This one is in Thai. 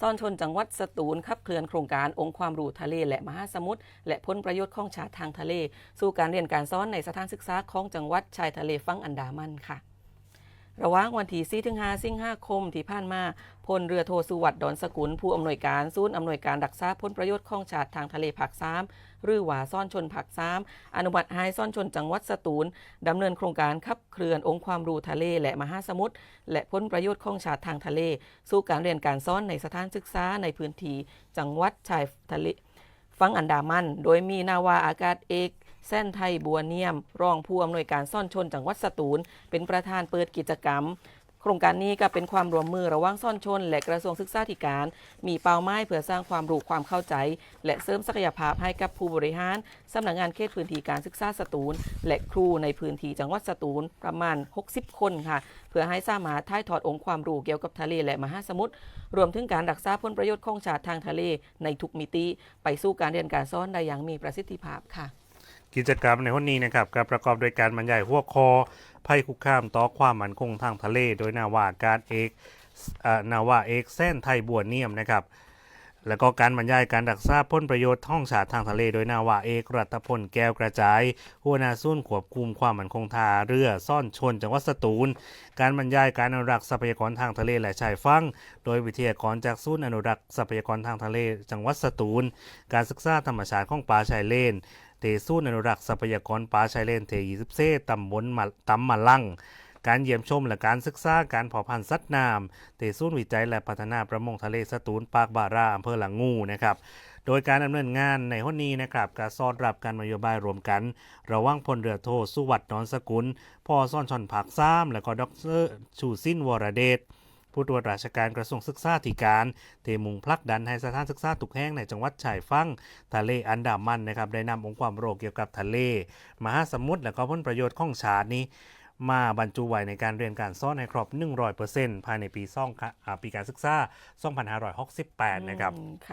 ซ่อนชนจังหวัดสตูลขับเคลื่อนโครงการองค์ความรู้ทะเลและมหาสมุทรและพ้นประโยชน์ของชาติทางทะเล สู่การเรียนการสอนในสถานศึกษาของจังหวัดชายทะเลฝั่งอันดามันค่ะ ระหว่างวันที่4ถึง5สิงหาคมที่ผ่านมาพลเรือโทสุวัตดอนสกุล ผู้อำนวยการศูนย์อำนวยการรักษาผลประโยชน์ของชาติทางทะเลภาค3หรือว่าซ่อนชนภาค3อนุมัติให้ซ่อนชนจังหวัดสตูลดำเนินโครงการขับเคลื่อนองค์ความรู้ทะเลและมหาสมุทรและผลประโยชน์ของชาติทางทะเล สู่การเรียนการสอนในสถานศึกษาในพื้นที่จังหวัดชายทะเลฝั่งอันดามัน โดยมีนาวาอากาศเอก แซนไทยบัวเนียม รองผู้อำนวยการซ่อนชนจังหวัดสตูล เป็นประธานเปิดกิจกรรมโครงการนี้ก็เป็นความร่วมมือระหว่างซ่อนชน และกระทรวงศึกษาธิการ มีเป้าหมายเพื่อสร้างความรู้ความเข้าใจ และเสริมศักยภาพให้กับผู้บริหารสำนักงานเขตพื้นที่การศึกษาสตูล และครูในพื้นที่จังหวัดสตูลประมาณ 60 คนค่ะ เพื่อให้สามารถถ่ายทอดองค์ความรู้เกี่ยวกับทะเลและมหาสมุทรรวมถึงการรักษาผลประโยชน์ของชาติทางทะเลในทุกมิติ ไปสู่การเรียนการสอนได้อย่างมีประสิทธิภาพค่ะ กิจกรรมในวันนี้นะครับก็ประกอบโดยการบรรยายหัวคอภัยคุกคามต่อความมั่นคงทางทะเล โดยนาวาการเอกนาวาเอกเส้นไทยบัวเนียมนะครับ แล้วก็การบรรยายการรักษาผลประโยชน์ท้องชาติทางทะเลโดยนาวาเอกรัตพลแก้วกระจายหัวหน้าศูนควบคุมความมั่นคงทาเรือซ่อนชนจังหวัดสตูล การบรรยายการอนุรักษ์ทรัพยากรทางทะเลและชายฝั่งโดยวิทยากรจากศูนย์อนุรักษ์ทรัพยากรทางทะเล จังหวัดสตูล การศึกษาธรรมชาติของป่าชายเลนเตศูนอนุรักษ์ทรัพยากรป่าชายเลนเทยีสิบเซตำบลตำมะลัง การเยี่ยมชมและการศึกษาการเพาพันธุ์สัตว์น้ำเตศูนย์วิจัยและพัฒนาประมงทะเลสตูลปากบาราอำเภอหลังงูนะครับโดยการดำเนินงานในห้นนี้นะครับการสอดรับการนโยบายรวมกัน ระว่างพลเรือโทสุวัตนอนสกุลพ่อซ่อนชอนผักซ้ำและก็ดรชูสิ้นวรเดชผู้ตรวจราชการกระทรวงศึกษาธิการเตมุงพลักดันให้สถานศึกษาทุกแห่งในจังหวัดชายฝั่งทะเลอันดามันนะครับได้นำองค์ความรู้เกี่ยวกับทะเล มหาสมุทรและก็ผลประโยชน์ของชาตินี้ มาบรรจุไว้ในการเรียนการสอนให้ครบ 100%ภายในปีซ่องค่ะอ่าปีการศึกษา 2568 นะครับค่ะ